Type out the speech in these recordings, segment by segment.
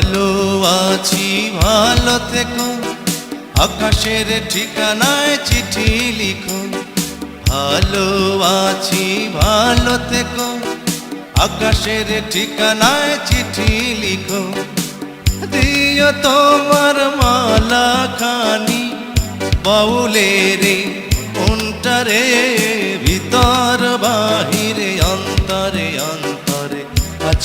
ভালো আছি, ভালো থেকো আকাশের ঠিকানায় চিঠি লিখো ভালো আছি, ভালো থেকো আকাশের ঠিকানায় চিঠি লিখো দিও তোমার মালা খানি বাউলে রে অন্তরে ভিতর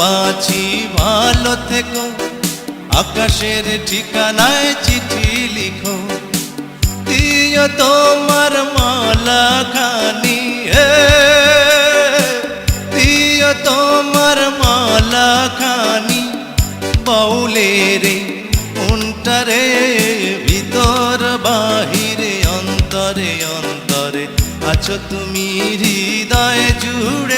আছি ভালো থেকো। আকাশের ঠিকানায় চিঠি লিখো। দিও তোমার মালা খানি দিও তোমার মালা খানি বাউলে রে উন্টারে, ভিতর বাহিরে, অন্তরে অন্তরে। আছো তুমি হৃদয় জুড়ে